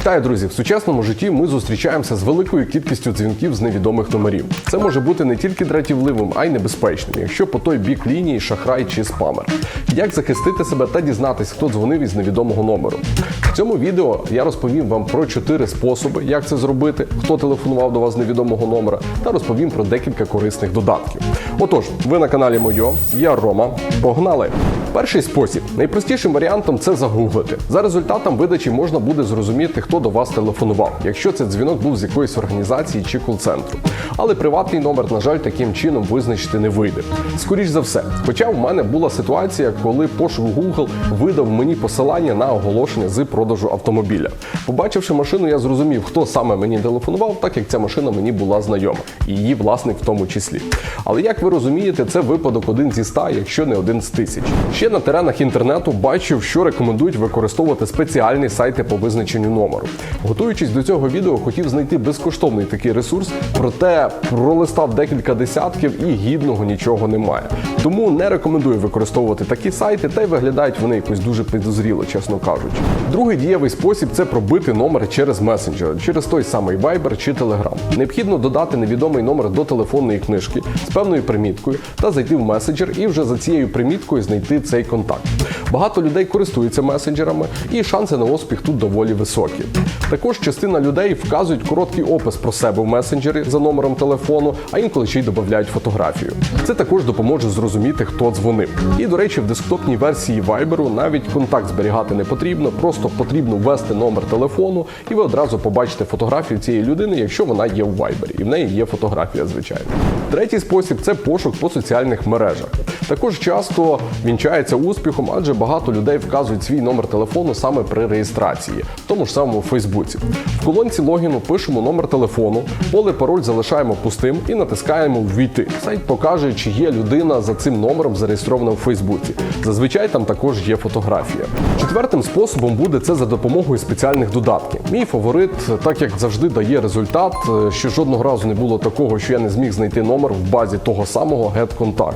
Вітаю, друзі! В сучасному житті ми зустрічаємося з великою кількістю дзвінків з невідомих номерів. Це може бути не тільки дратівливим, а й небезпечним, якщо по той бік лінії шахрай чи спамер. Як захистити себе та дізнатись, хто дзвонив із невідомого номеру? В цьому відео я розповім вам про чотири способи, як це зробити, хто телефонував до вас з невідомого номера, та розповім про декілька корисних додатків. Отож, ви на каналі Мойо, я Рома. Погнали! Перший спосіб найпростішим варіантом це загуглити. За результатом видачі можна буде зрозуміти, хто до вас телефонував, якщо це дзвінок був з якоїсь організації чи кол-центру. Але приватний номер, на жаль, таким чином визначити не вийде. Скоріш за все. Хоча в мене була ситуація, коли пошук Google видав мені посилання на оголошення з продажу автомобіля. Побачивши машину, я зрозумів, хто саме мені телефонував, так як ця машина мені була знайома, і її власник в тому числі. Але як ви розумієте, це випадок один зі ста, якщо не один з тисяч. Ще на теренах інтернету бачив, що рекомендують використовувати спеціальні сайти по визначенню номеру. Готуючись до цього відео, хотів знайти безкоштовний такий ресурс, проте пролистав декілька десятків і гідного нічого немає. Тому не рекомендую використовувати такі сайти, та й виглядають вони якось дуже підозріло, чесно кажучи. Другий дієвий спосіб це пробити номер через месенджер, через той самий Viber чи Telegram. Необхідно додати невідомий номер до телефонної книжки з певною приміткою та зайти в месенджер і вже за цією приміткою знайти цей контакт. Багато людей користуються месенджерами, і шанси на успіх тут доволі високі. Також частина людей вказують короткий опис про себе в месенджері за номером телефону, а інколи ще й додають фотографію. Це також допоможе зрозуміти, хто дзвонив. І до речі, в десктопній версії Viber навіть контакт зберігати не потрібно, просто потрібно ввести номер телефону, і ви одразу побачите фотографію цієї людини, якщо вона є в Viber. І в неї є фотографія, звичайно. Третій спосіб це пошук по соціальних мережах. Також часто вінчається успіхом, адже багато людей вказують свій номер телефону саме при реєстрації, в тому ж самому Фейсбуці. В колонці логіну пишемо номер телефону, поле пароль залишаємо пустим і натискаємо Ввійти. Сайт покаже, чи є людина за цим номером зареєстрована в Фейсбуці. Зазвичай там також є фотографія. Четвертим способом буде це за допомогою спеціальних додатків. Мій фаворит, так як завжди, дає результат. е, Ще жодного разу не було такого, що я не зміг знайти номер в базі того самого GetContact.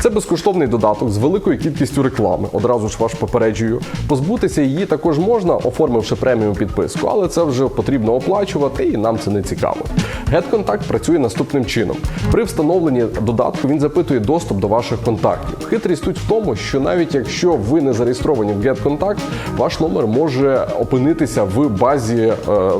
Це безкоштовний додаток з великою кількістю реклами. Одразу ж ваш попереджую. Позбутися її також можна, оформивши преміум підписку, але це вже потрібно оплачувати, і нам це не цікаво. GetContact працює наступним чином. При встановленні додатку він запитує доступ до ваших контактів. Хитрість тут в тому, що навіть якщо ви не зареєстровані в GetContact, ваш номер може опинитися в базі е,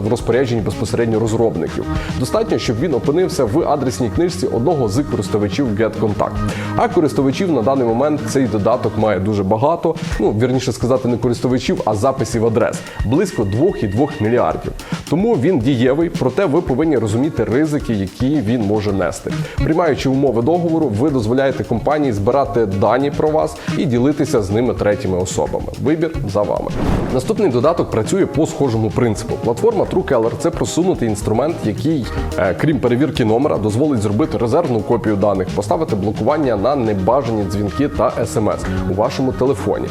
в розпорядженні безпосередньо розробників. Достатньо, щоб він опинився в адресній книжці одного з користувачів GetContact. А користувачів на даний момент цей додаток має дуже багато. Ну вірніше сказати, не користувачів, а записів адрес близько 2,2 мільярдів. Тому він дієвий, проте ви повинні розуміти ризики, які він може нести. Приймаючи умови договору, ви дозволяєте компанії збирати дані про вас і ділитися з ними третіми особами. Вибір за вами. Наступний додаток працює по схожому принципу. Платформа TrueCaller – це просунутий інструмент, який, е, крім перевірки номера, дозволить зробити резервну копію даних, поставити блокування на небажані дзвінки та смс у вашому телефоні.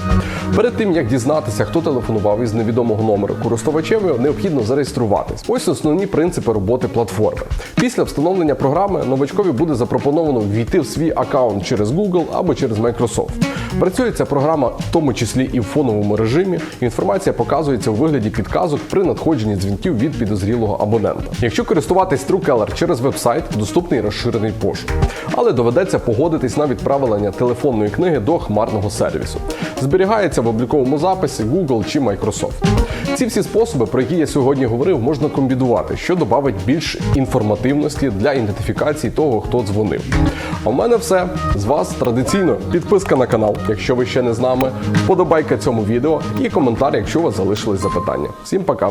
Перед тим як дізнатися, хто телефонував із невідомого номеру користувачеві, необхідно зареєструватись. Ось основні принципи роботи платформи. Після встановлення програми новачкові буде запропоновано ввійти в свій аккаунт через Google або через Microsoft. Працює ця програма в тому числі і в фоновому режимі. Інформація показується у вигляді підказок при надходженні дзвінків від підозрілого абонента. Якщо користуватись TrueCaller через веб-сайт, доступний розширений пошук. Але доведеться погодитись на відправлення телефонної книги до хмарного сервісу. Зберігається в обліковому записі Google чи Microsoft. Ці всі способи, про які я сьогодні говорив, можна комбінувати, що додавить більш інформативності для ідентифікації того, хто дзвонив. А в мене все з вас традиційно підписка на канал, якщо ви ще не з нами, вподобайка цьому відео і коментар, якщо у вас залишились запитання. Всім пока!